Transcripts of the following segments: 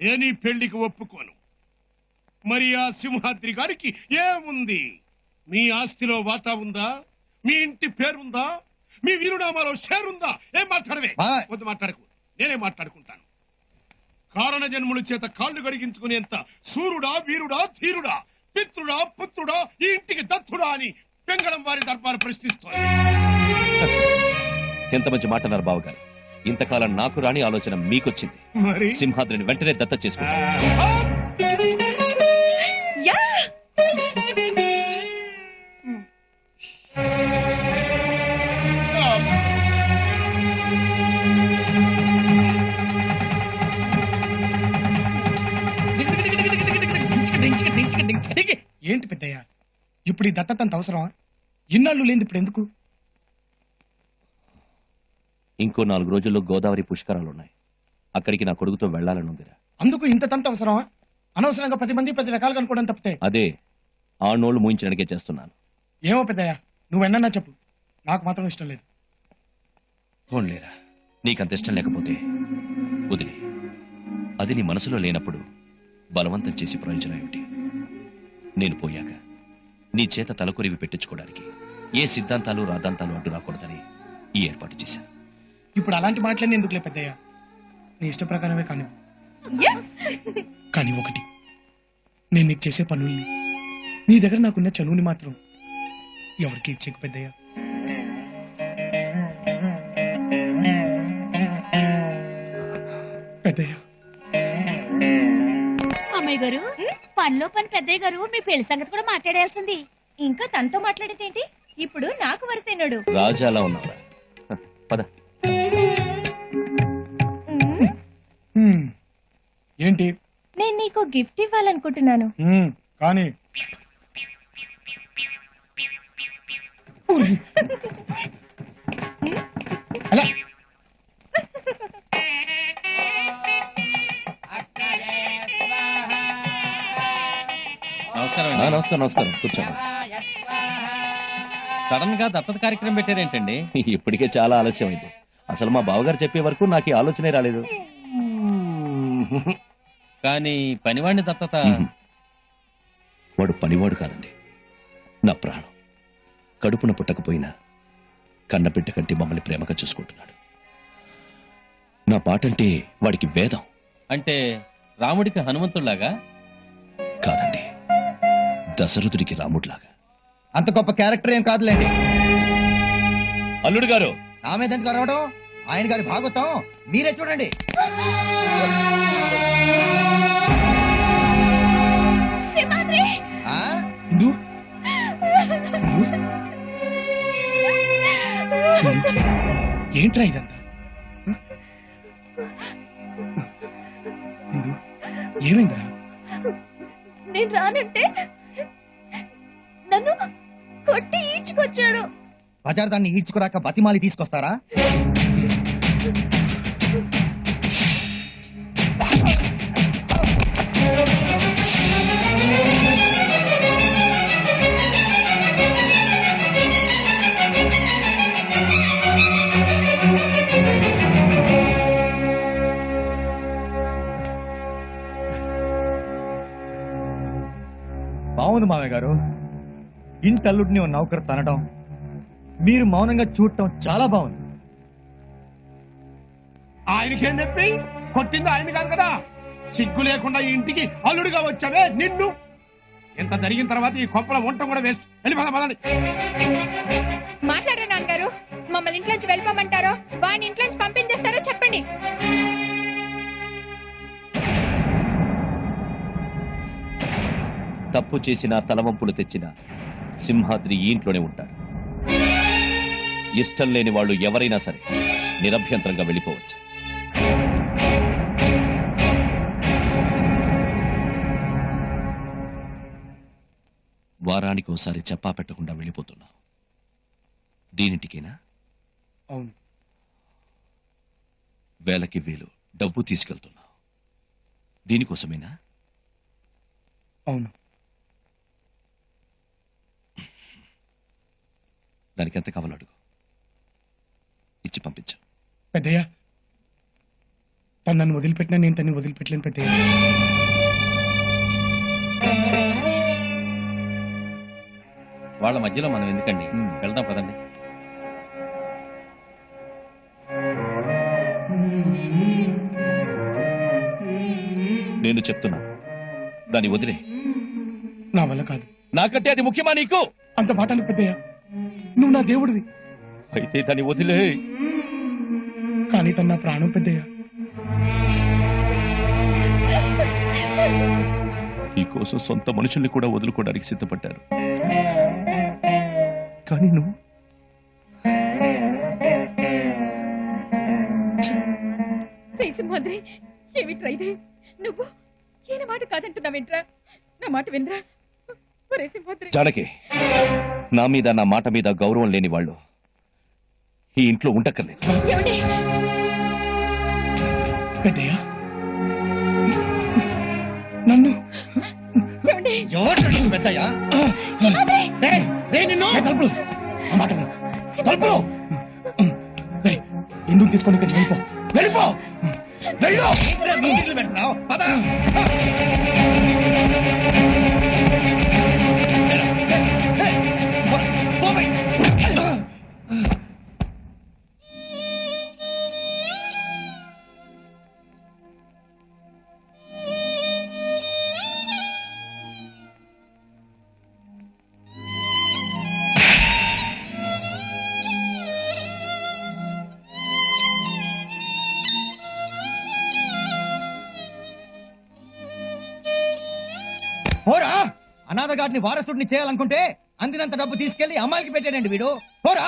నేను ఈ పెళ్ళికి ఒప్పుకోను. మరి ఆ సింహాద్రి గారికి ఏముంది? మీ ఆస్తిలో వాటా ఉందా? మీ ఇంటి పేరుందా? మీ వీరునామాలో షేరుందా? ఏం మాట్లాడవే. వద్దు మాట్లాడకు. నేనే మాట్లాడుకుంటాను. కారణ జన్ముల చేత కాళ్ళు గడిగించుకునేంత సూర్యుడా వీరుడా ధీరుడా పిత్రుడా పుత్రుడా ఈ ఇంటికి దత్తుడా అని పెంగళం వారి దర్బారు ప్రశ్నిస్తోంది. ఎంత మంచి మాట అన్నారు బావగారు. ఇంతకాలం నాకు రాని ఆలోచన మీకొచ్చింది. మరి? సింహాద్రిని వెంటనే దత్త చేసుకుంటా ఏంటి పెద్దయ్య? ఇప్పుడు ఈ దత్తత అంత అవసరమా? ఇన్నాళ్ళు లేని ఇప్పుడు ఎందుకు? ఇంకో నాలుగు రోజుల్లో గోదావరి పుష్కరాలు ఉన్నాయి అక్కడికి నా కొడుకుతో వెళ్ళాలని ఉందిరా. అందుకు ఇంత తంత అవసరమా? అనవసరంగా ప్రతి మంది ప్రతి రకాలుగా అనుకోవడం తప్పితే? అదే ఆ నోళ్ళు మూయించడానికే చేస్తున్నాను. ఏమో పెద్దయ్య నువ్వెన్నా చెప్పు. నాకు మాత్రం ఇష్టం లేదు. పోన్లేరా నీకంత ఇష్టం లేకపోతే వదిలే. అది నీ మనసులో లేనప్పుడు బలవంతం చేసి ప్రయోజనం ఏమిటి? నేను పోయాక నీ చేత తలకొరివి పెట్టించుకోవడానికి ఏ సిద్ధాంతాలు రాద్ధాంతాలు అడ్డు రాకూడదని ఈ ఏర్పాటు చేశాను. ఇప్పుడు అలాంటి మాటలన్నీ ఎందుకులే పెద్దయ్య? నీ ఇష్ట ప్రకారమే కానీ. కానీ ఒకటి. నేను నీకు చేసే పనుల్ని. నీ దగ్గర నాకున్న చనువుని మాత్రం ఎవరికి ఇచ్చేకు పెద్దయ్య. పెద్దయ్య. అమ్మాయి గారు పనిలో పని పెద్దయ్య గారు మీ పెళ్ళి సంగతి కూడా మాట్లాడాల్సింది ఇంకా తనతో మాట్లాడేదేంటి? ఇప్పుడు నాకు వరసైనాడు. రాజా అలా ఉన్నావురా హ, పద. హ్మ్. ఏంటి? నేను నీకు గిఫ్ట్ ఇవ్వాలనుకుంటున్నాను. హ్మ్, కానీ. అలా. నమస్కారం ఆ, నమస్కారం నమస్కారం. కూర్చోండి. సడన్గా దత్తత కార్యక్రమం పెట్టారేంటండి ఇప్పటికే చాలా ఆలస్యం అయింది అసలు మా బావగారు చెప్పే వరకు నాకు ఈ ఆలోచనే రాలేదు. కానీ పనివాడిని దత్తత వాడు పనివాడు కాదండి. నా ప్రాణం. కడుపున పుట్టకపోయినా కన్నబిడ్డ కంటే మమ్మల్ని ప్రేమగా చూసుకుంటున్నాడు. నా పాటంటే వాడికి వేదం. అంటే రాముడికి హనుమంతుడిలాగా? కాదండి. దశరథుడికి రాముడిలాగా. అంత గొప్ప క్యారెక్టర్ ఏం కాదులేండి. అల్లుడు గారు మీద ఎందుకు అరవడం ఆయన గారి భాగవతం. మీరే చూడండి? ఏంట్రా ఇదంతా? హ? ఇందు ఏమైందిరా? నేను రానంటే నన్ను కొట్టి ఈడ్చుకొచ్చాడు. బజార్ దాన్ని ఈడ్చుకురాక బతిమాలి తీసుకొస్తారా? బాగుంది మామయ్య గారు. ఇంటల్లుడిని ఓ నౌకరు తనడం. మీరు మౌనంగా చూడటం చాలా బాగుంది. ఆయనకేం చెప్పి? కొట్టింది ఆయన కాదు కదా? సిగ్గు లేకుండా ఈ ఇంటికి అల్లుడిగా వచ్చావే నిన్ను. ఇంత జరిగిన తర్వాత ఈ కొప్పల వంట కూడా వేస్ట్. వెళ్ళిపోదా పదండి. మాట్లాడే నాన్నగారు. మమ్మల్ని ఇంట్లోంచి వెళ్ళిపోమంటారో? వాడిని ఇంట్లోంచి పంపించేస్తారో చెప్పండి. తప్పు చేసిన తలవంపులు తెచ్చిన సింహాద్రి ఈ ఇంట్లోనే ఉంటాడు. ఇష్టం లేని వాళ్ళు ఎవరైనా సరే నిరభ్యంతరంగా వెళ్ళిపోవచ్చు. వారానికి ఒకసారి చెప్పా పెట్టకుండా వెళ్ళిపోతున్నావు. దీనింటికేనా? అవును. వేలకి వేలు డబ్బు తీసుకెళ్తున్నావు. దీనికోసమేనా? అవును. దానికి ఎంత కావాలో అడుగు. ఇచ్చి పంపించు. పెద్దయ్య తను నన్ను వదిలిపెట్టినా నేను తన్ని వదిలిపెట్టలేను పెద్దయ్య. వాళ్ళ మధ్యలో మనం ఎందుకండి? వెళ్దాం పదండి. నేను చెప్తున్నా. దాన్ని వదిలే. నా వల్ల కాదు. నాకంటే అది ముఖ్యమా నీకు? అంత మాటలు పెద్దయ్య నువ్వు నా దేవుడివి. అయితే దాన్ని వదిలే. కానీ తను నా ప్రాణం పెద్దయ్య. నీ కోసం సొంత మనుషుల్ని కూడా వదులుకోవడానికి సిద్ధపడ్డారు. కానీ నువ్వు? సింహాద్రి ఏమిట్రా ఇది నువ్వు ఈయన మాట కాదంటున్నావేంట్రా నా మాట వినరా? జానకి నా మీద నా మాట మీద గౌరవం లేని వాళ్ళు ఈ ఇంట్లో ఉండక్కర్లేదు. పెద్దయ్య. నన్ను ఎవరు పెద్దయ్యా? తలుపులు. మాట ఎందుకు తీసుకొని ఇక్కడ వెళ్ళిపో? వెళ్ళిపో. వెళ్ళు మీటింగ్లు అనాథగాడిని వారసుడిని చేయాలనుకుంటే అందినంత డబ్బు తీసుకెళ్ళి అమ్మాయికి పెట్టాడండి వీడు. పోరా.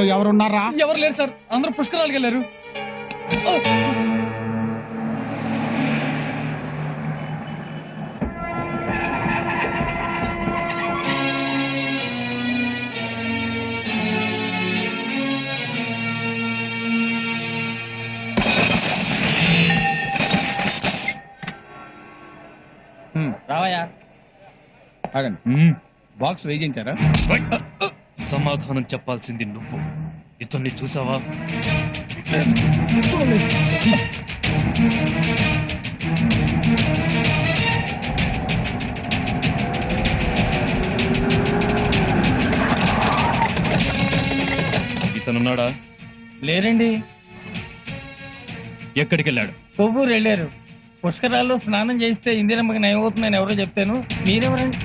ఇంట్లో ఎవరున్నారా? ఎవరు లేరు సార్. అందరూ పుష్కరాలకు వెళ్ళారు. రావయ్యా. బాక్స్ వేయించారా సమాధానం చెప్పాల్సింది నువ్వు. ఇతన్ని చూసావా? ఇతనున్నాడా? లేరండి. ఎక్కడికి వెళ్ళాడు కొవ్వూరు వెళ్ళారు. పుష్కరాల్లో స్నానం చేస్తే ఇందిరమ్మకి నయం అవుతుందని ఎవరో చెప్తాను. మీరెవరండి?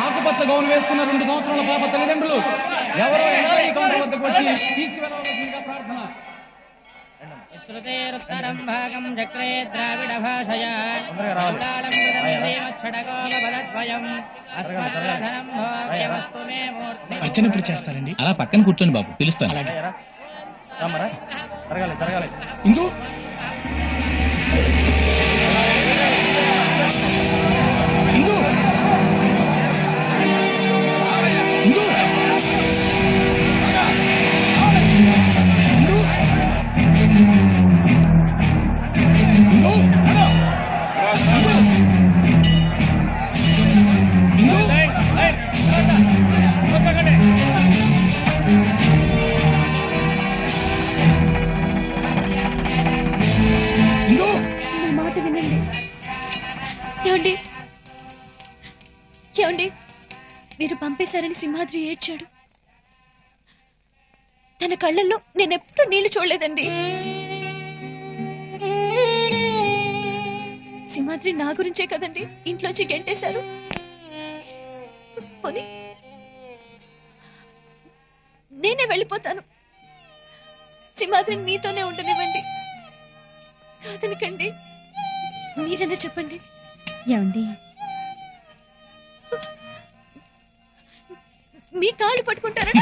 ఆకుపచ్చ గౌన్ వేసుకున్న రెండు సంవత్సరాల పాప తల్లిదండ్రులు ఎవరో అయినా ఈ కౌంటర్ వద్దకు వచ్చి తీసుకువెళ్ళవలసిందిగా ప్రార్థన श्रुतेरुत्तरं भागं चक्रे द्राविड भाषया चूडालं कृतं श्रीमच्छडगोपदद्वयम् अस्मद्रधनं भोग्यमस्तु मे मूर्ति అర్చన ఇప్పుడు చేస్తారండి అలా పక్కన కూర్చోండి బాబు పిలుస్తాను అలాగే రమ్మరా జరగాలి జరగాలి ఇందు ఇందు ఇందు ఏమండి? మీరు పంపేశారని సింహాద్రి ఏడ్చాడు. తన కళ్ళల్లో నేనెప్పుడు నీళ్ళు చూడలేదండి. సింహాద్రి నా గురించే కదండి ఇంట్లోంచి గెంటేశారు. పోనీ నేనే వెళ్ళిపోతాను. సింహాద్రి మీతోనే ఉండనివ్వండి. కాదనకండి. మీరైనా చెప్పండి? ఏమండి? మీ కాళ్ళు పట్టుకుంటారా?